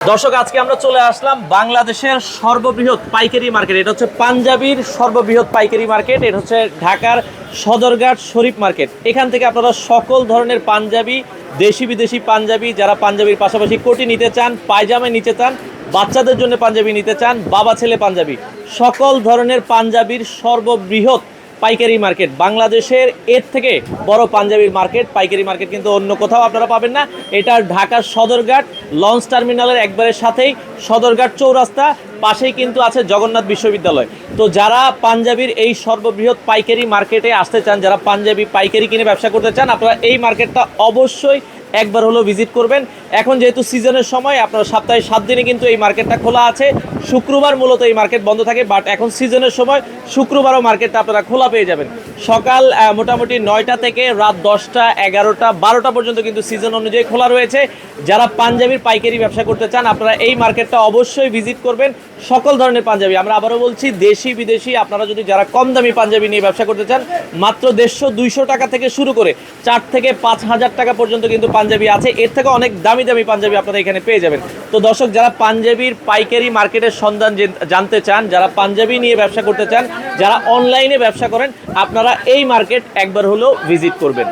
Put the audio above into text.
দর্শক, আজকে আমরা চলে আসলাম বাংলাদেশের সর্ববৃহৎ পাইকারি মার্কেট। এটা হচ্ছে পাঞ্জাবির সর্ববৃহৎ পাইকারি মার্কেট। এটা হচ্ছে ঢাকার সদরঘাট শরীফ মার্কেট। এখান থেকে আপনারা সকল ধরনের পাঞ্জাবি, দেশি বিদেশি পাঞ্জাবি, যারা পাঞ্জাবির পাশাপাশি কোটি নিতে চান, পায়জামা নিতে চান, বাচ্চাদের জন্য পাঞ্জাবি নিতে চান, বাবা ছেলে পাঞ্জাবি, সকল ধরনের পাঞ্জাবির সর্ববৃহৎ পাইকারি মার্কেট। বাংলাদেশের এর থেকে বড় পাঞ্জাবির মার্কেট। পাইকারি মার্কেট কিন্তু অন্য কোথাও আপনারা পাবেন না। এটা ঢাকার সদরঘাট, লঞ্চ টার্মিনালের একবারের সাথেই সদরঘাট চৌরাস্তা। পাশেই কিন্তু আছে জগন্নাথ বিশ্ববিদ্যালয়। তো যারা পাঞ্জাবির এই সর্ববৃহৎ পাইকারি মার্কেটে আসতে চান, যারা পাঞ্জাবি পাইকারি কিনে ব্যবসা করতে চান, আপনারা এই মার্কেটটা অবশ্যই একবার হলো ভিজিট করবেন। এখন যেহেতু সিজনের সময়, আপনার সপ্তাহে সাত দিনে কিন্তু এই মার্কেটটা খোলা আছে। শুক্রবার মূলত এই মার্কেট বন্ধ থাকে বাট এখন সিজনের সময় শুক্রবারও মার্কেটটা আপনারা খোলা পেয়ে যাবেন। সকাল মোটামুটি নয়টা থেকে রাত দশটা, এগারোটা, বারোটা পর্যন্ত কিন্তু সিজন অনুযায়ী খোলা রয়েছে। যারা পাঞ্জাবির পাইকারি ব্যবসা করতে চান, আপনারা এই মার্কেটটা অবশ্যই ভিজিট করবেন। সকল ধরনের পাঞ্জাবি, আমরা আবারও বলছি, দেশি, বিদেশি, আপনারা যদি যারা কম দামি পাঞ্জাবি নিয়ে ব্যবসা করতে চান, মাত্র দেড়শো দুইশো টাকা থেকে শুরু করে চার থেকে পাঁচ হাজার টাকা পর্যন্ত কিন্তু পাঞ্জাবি আছে, এর থেকে অনেক দামি দামি পাঞ্জাবি আপনারা এখানে পেয়ে যাবেন। তো দর্শক, যারা পাঞ্জাবির পাইকারি মার্কেটের সন্ধান জেন- জানতে চান, যারা পাঞ্জাবি নিয়ে ব্যবসা করতে চান, যারা অনলাইনে ব্যবসা করেন, আপনারা এই মার্কেট একবার হলেও ভিজিট করবেন।